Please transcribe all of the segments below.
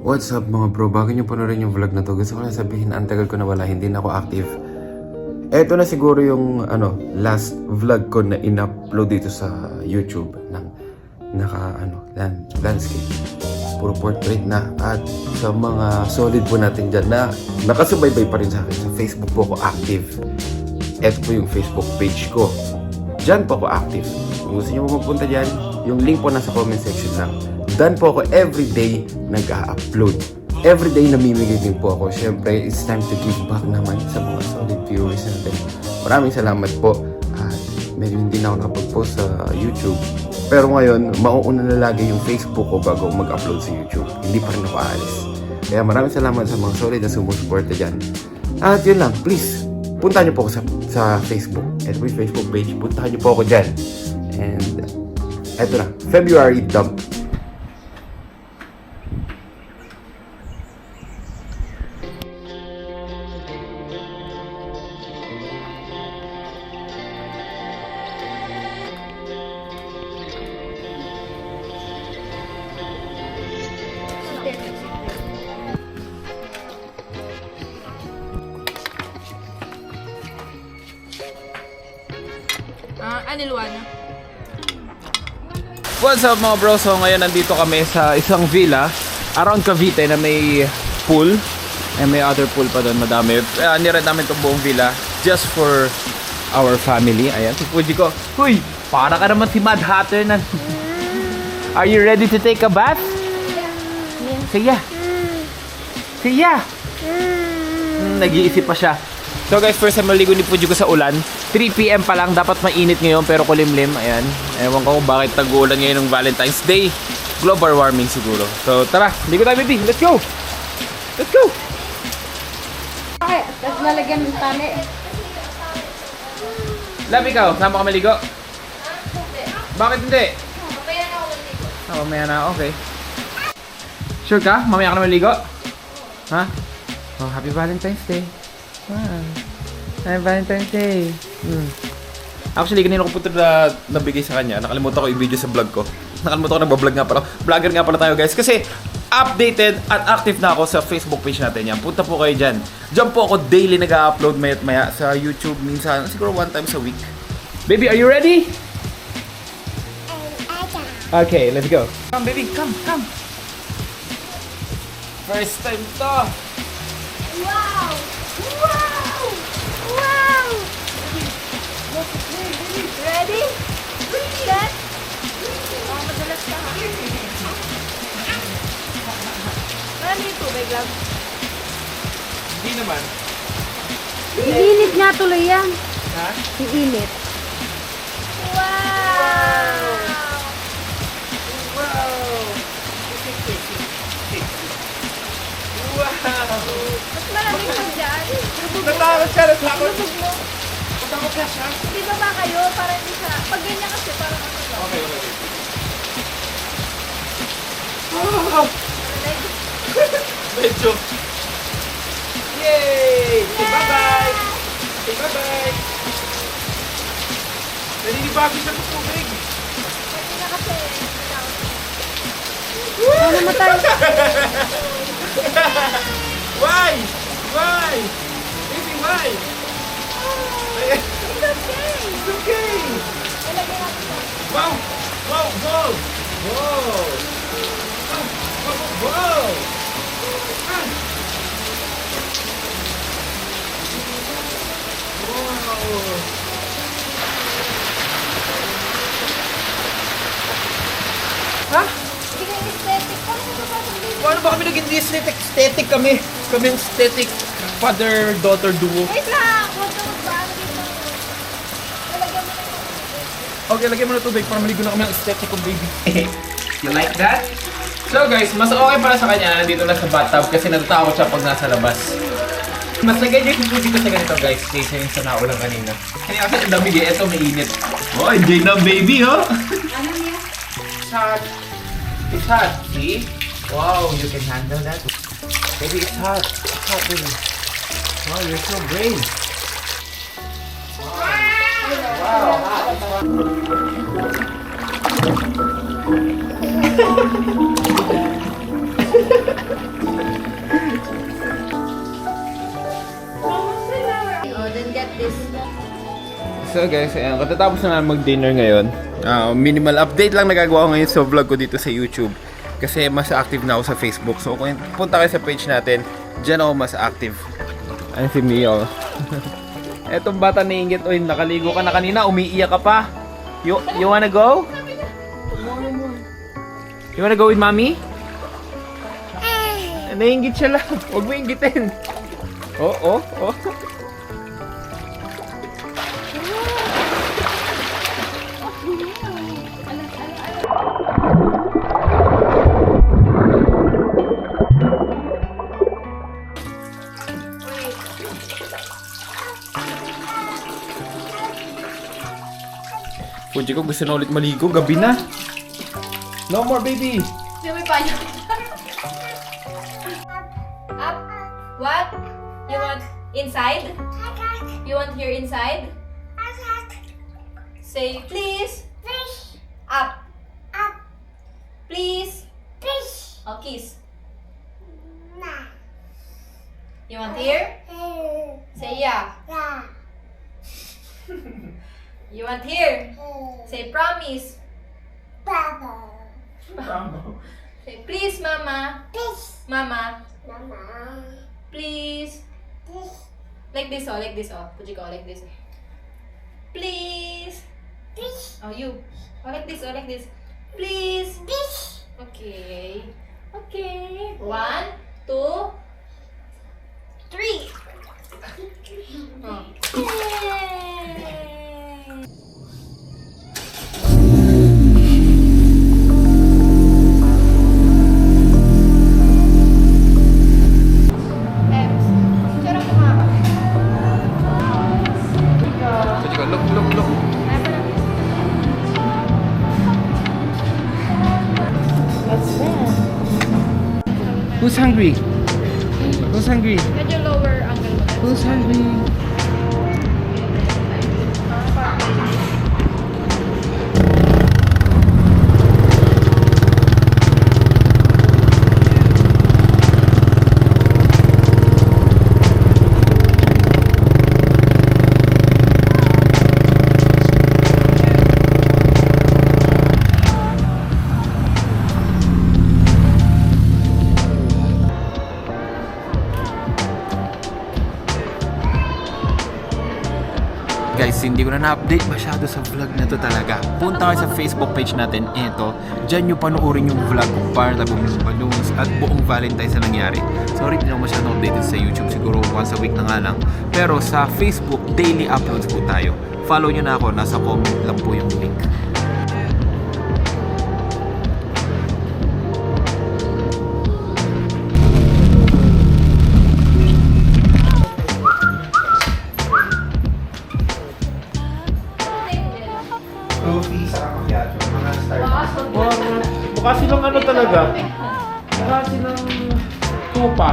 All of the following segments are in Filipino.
What's up mga bro? Bago nyo panoorin yung vlog na to, gusto ko lang sabihin, ang ko na wala, hindi na ako active. Eto na siguro yung ano, last vlog ko na in-upload dito sa YouTube ng naka ano, land, landscape. Puro portrait na. At sa mga solid po natin dyan na nakasubaybay pa rin sa akin. Sa Facebook po ako active. Eto po yung Facebook page ko. Diyan po ako active. Kung gusto nyo pupunta dyan, yung link po nasa comment section lang. Dyan po ako everyday nag-upload. Everyday namimigay din po ako. Siyempre, it's time to give back naman sa mga solid viewers natin. Maraming salamat po. At medyo hindi na ako nakapag-post sa YouTube. Pero ngayon, mauuna na lagi yung Facebook ko bago mag-upload sa YouTube. Hindi pa rin ako aalis. Kaya maraming salamat sa mga solid na sumusuporta dyan. At yun lang, please, punta niyo po ako sa, sa Facebook. At may Facebook page, puntahan niyo po ako dyan. And, eto na, February dump. Ah, Anilwana. What's up mga bro? So ngayon nandito kami sa isang villa around Cavite na may pool. And may other pool pa doon, madami. Uh, nirent namin itong buong villa just for our family. Ayan, si Fuji ko. Huy! Para ka naman si Mad Hatter na... Are you ready to take a bath? Say yeah. Mm, nag-iisip pa siya. So guys, first time maligo ni Fuji ko sa ulan. 3pm pa lang, dapat mainit ngayon pero kulimlim. Ayan. Ewan ko kung bakit tag-uulan ngayon ng Valentine's Day. Global warming siguro. So tara, ligo tayo baby. Let's go! Let's go! Okay, tapos nalagyan ng tali. Love ikaw, sama ka maligo? Bakit hindi? Oh, mamaya na, okay. Sure ka? Mamaya ka na maligo? Ha? Oh, happy Valentine's Day. Wow. Happy Valentine's Day. Hmm. Actually, kanina ko po ito na nabigay sa kanya. Nakalimutan ko i-video sa vlog ko. Nakalimutan ko nagbablog nga pala. Vlogger nga pala tayo guys. Kasi updated at active na ako sa Facebook page natin yan. Punta po kayo dyan. Diyan po ako daily nag-upload mayat maya sa YouTube minsan. Siguro one times a week. Baby, are you ready? Okay, let's go. Come baby, come, come. First time to. Wow! Tuloy yan. Ha? Iinit. Wow! Wow! Wow! Mas malamig pa dyan. Natakot siya, natakot. Natakot ka siya. Di ba ba kayo? Para hindi siya. Pag ganyan kasi, parang ano. Okay, okay. Like, Medyo. Yay! Say bye-bye! Say bye-bye! Naninibago siya sa tubig. kanina kasi. Ano matay? Why? Why? Baby, why? It's okay. It's okay. Wow! Wow! Wow! Wow! Wow! Wow! Wow! Ah! Wow! Ha? Paano ba kami naging aesthetic? Aesthetic kami. Kami ang aesthetic father-daughter duo. Wait lang! Huwag ka magbago dito. Mo na yung tubig. Okay, lagyan mo na tubig para maligo na kami ng aesthetic kong baby. you like that? So guys, mas okay para sa kanya na nandito na sa bathtub kasi natatakot siya pag nasa labas. Mas lagay niya yung dito sa ganito guys, kaysa yung sa naulang kanina. Kaya kasi ang lamig eh, eto mainit. Oh, enjoy na baby, oh! Ano niya? It's hot. It's hot, see? Wow, you can handle that. Baby, it's hot. It's hot, baby. Wow, you're so brave. Wow, hot. So guys, ayan, katatapos na namin mag-dinner ngayon. Ah, minimal update lang nagagawa ko ngayon sa vlog ko dito sa YouTube. Kasi mas active na ako sa Facebook. So kung punta kayo sa page natin, dyan ako mas active. Ano si Mio? Etong bata na ingit, oy, nakaligo ka na kanina, umiiyak ka pa. You, you wanna go? You wanna go with mommy? Naingit siya lang. Huwag mo ingitin. Oh, oh, oh. Ko gusto na ulit maligo. Gabi na. No more, baby. Di may payo. Up. What? You want inside? You want here inside? Say please. Up. Please. Oh, kiss. You want here? Say yeah. You want here? Say promise. Say please, mama. Please. Mama. Mama. Please. Like this, oh, like this, oh. Pujiko, oh, like this. Please. Please. Oh, you. Oh, like this, oh, like this. Please. Please. Okay. Okay. One, two, Who's hungry? Who's hungry? Medyo lower angle mo. Who's hungry? Na-update masyado sa vlog na to talaga. Punta kayo sa Facebook page natin. Eto, dyan nyo panoorin yung vlog kung paano tayo bumili ng balloons at buong Valentine's na nangyari. Sorry, hindi ako masyadong updated sa YouTube. Siguro once a week na nga lang. Pero sa Facebook, daily uploads po tayo. Follow nyo na ako. Nasa comment lang po yung link. silang ano talaga. Saka silang kopa.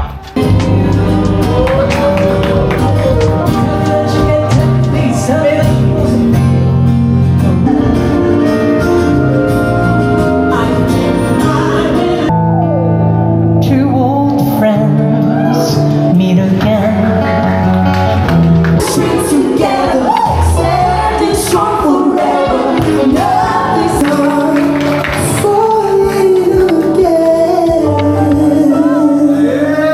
Pero